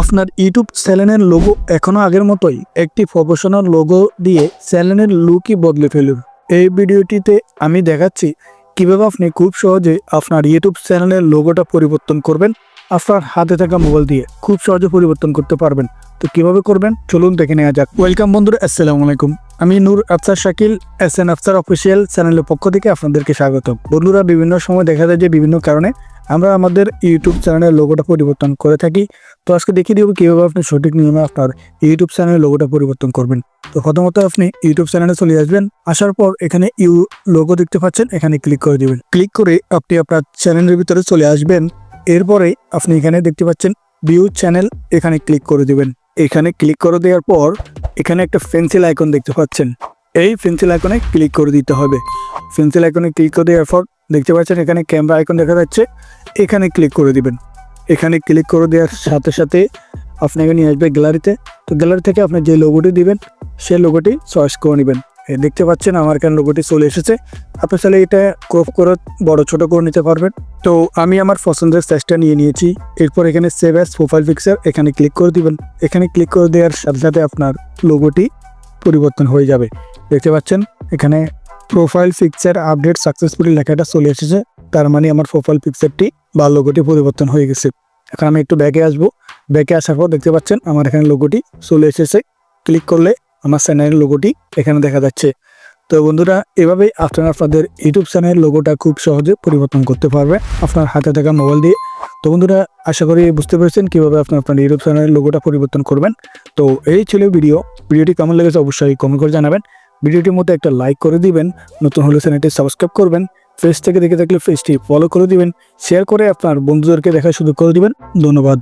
আপনার ইউটিউব চ্যানেলের লোগো এখনও আগের মতোই একটি প্রফেশনাল লোগো দিয়ে চ্যানেলের লুকই বদলে ফেলুন। এই ভিডিওটিতে আমি দেখাচ্ছি কীভাবে আপনি খুব সহজে আপনার ইউটিউব চ্যানেলের লোগোটা পরিবর্তন করবেন, আপনার হাতে থাকা মোবাইল দিয়ে খুব সহজে পরিবর্তন করতে পারবেন। তো কীভাবে করবেন? চলুন দেখে নেওয়া যাক। ওয়েলকাম বন্ধুরা, আসসালামু আলাইকুম। আমি Noor Afsar Shakil, S N Afsar official চ্যানেলের পক্ষ থেকে আপনাদেরকে স্বাগত বন্ধুরা, বিভিন্ন সময় দেখা যায় যে বিভিন্ন কারণে আমরা আমাদের ইউটিউব চ্যানেলের লোগোটা পরিবর্তন করে থাকি। তো আজকে দেখিয়ে দিব কীভাবে আপনি সঠিক নিয়মে আপনার ইউটিউব চ্যানেলের লোগোটা পরিবর্তন করবেন। তো প্রথমত আপনি ইউটিউব চ্যানেলে চলে আসবেন। আসার পর এখানে ইউ লোগো দেখতে পাচ্ছেন, এখানে ক্লিক করে দিবেন। ক্লিক করে আপনি আপনার চ্যানেলের ভিতরে চলে আসবেন। এরপরে আপনি এখানে দেখতে পাচ্ছেন ভিউ চ্যানেল এখানে ক্লিক করে দিবেন। এখানে ক্লিক করে দেওয়ার পর এখানে একটা পেন্সিল আইকন দেখতে পাচ্ছেন। এই পেন্সিল আইকনে ক্লিক করে দিতে হবে। পেন্সিল আইকনে ক্লিক করে দেওয়ার পর দেখতে পাচ্ছেন এখানে ক্যামেরা আইকন দেখা যাচ্ছে। এখানে ক্লিক করে দিবেন। এখানে ক্লিক করে দেওয়ার সাথে সাথে আপনাকে নিয়ে আসবে গ্যালারিতে তো। গ্যালারি থেকে আপনি যে লোগোটি দিবেন, সেই লোগোটি চয়েস করে নেবেন। দেখতে পাচ্ছেন আমার এখানে লোগোটি চলে এসেছে। আপনি চাইলে এটা ক্রপ করে বড়, ছোট করে নিতে পারবেন। তো আমি আমার পছন্দের সাইজটা নিয়ে নিয়েছি। এরপর এখানে সেভ অ্যাস প্রোফাইল পিকচার এখানে ক্লিক করে দিবেন। এখানে ক্লিক করে দেওয়ার সাথে সাথে আপনার লোগোটি পরিবর্তন হয়ে যাবে। দেখতে পাচ্ছেন এখানে প্রোফাইল পিকচার আপডেট সাকসেসফুলি লেখাটা চলে এসেছে। তার মানে আমার প্রোফাইল পিকচারটি বা লোগোটি পরিবর্তন হয়ে গেছে। এখন আমি একটু ব্যাকে আসব। ব্যাকে আসার পর দেখতে পাচ্ছেন আমার এখানে লোগোটি চলে এসেছে। ক্লিক করলে আমার চ্যানেলের লোগোটি এখানে দেখা যাচ্ছে। তো বন্ধুরা, এভাবেই আপনারা আপনাদের ইউটিউব চ্যানেলের লোগোটা খুব সহজে পরিবর্তন করতে পারবে আপনার হাতে থাকা মোবাইল দিয়ে। তো বন্ধুরা, আশা করি বুঝতে পেরেছেন কীভাবে আপনার আপনার ইউটিউব চ্যানেলের লোগোটা পরিবর্তন করবেন। তো এই ছিল ভিডিও ভিডিওটি কেমন লেগেছে অবশ্যই কমেন্ট করে জানাবেন। ভিডিওটির মধ্যে একটা লাইক করে দিবেন, নতুন হলে চ্যানেলটি সাবস্ক্রাইব করবেন ফেস থেকে দেখে থাকলে ফেসটি ফলো করে দিবেন শেয়ার করে আপনার বন্ধুদেরকে দেখা শুরু করে দিবেন। ধন্যবাদ।